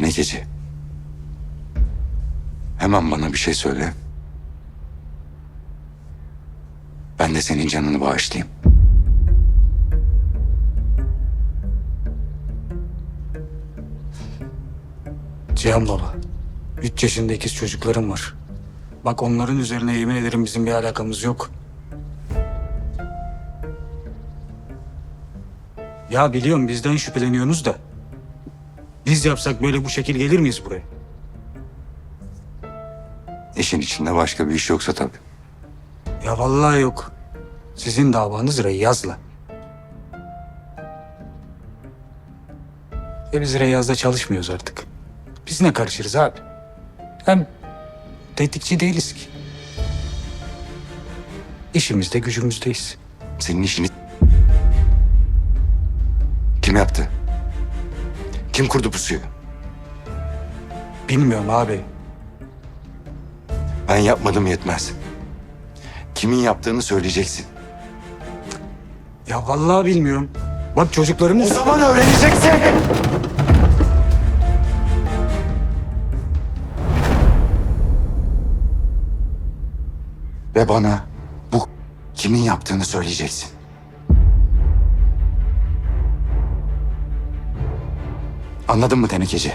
Tenekeci. Hemen bana bir şey söyle. Ben de senin canını bağışlayayım. Cihan baba. Üç yaşında ikiz çocuklarım var. Bak onların üzerine yemin ederim bizim bir alakamız yok. Ya biliyorum bizden şüpheleniyorsunuz da. Biz yapsak böyle bu şekil gelir miyiz buraya? İşin içinde başka bir iş yoksa tabii. Ya vallahi yok. Sizin davanız Reyyaz'la. E biz Reyyaz'da çalışmıyoruz artık. Biz ne karışırız abi? Hem tetikçi değiliz ki. İşimizde gücümüzdeyiz. Senin işini kim yaptı? Kim kurdu pusuyu? Bilmiyorum abi. Ben yapmadım yetmez. Kimin yaptığını söyleyeceksin. Ya vallahi bilmiyorum. Bak çocuklarımız... zaman öğreneceksin. Ve bana bu kimin yaptığını söyleyeceksin. Anladın mı tenekeci?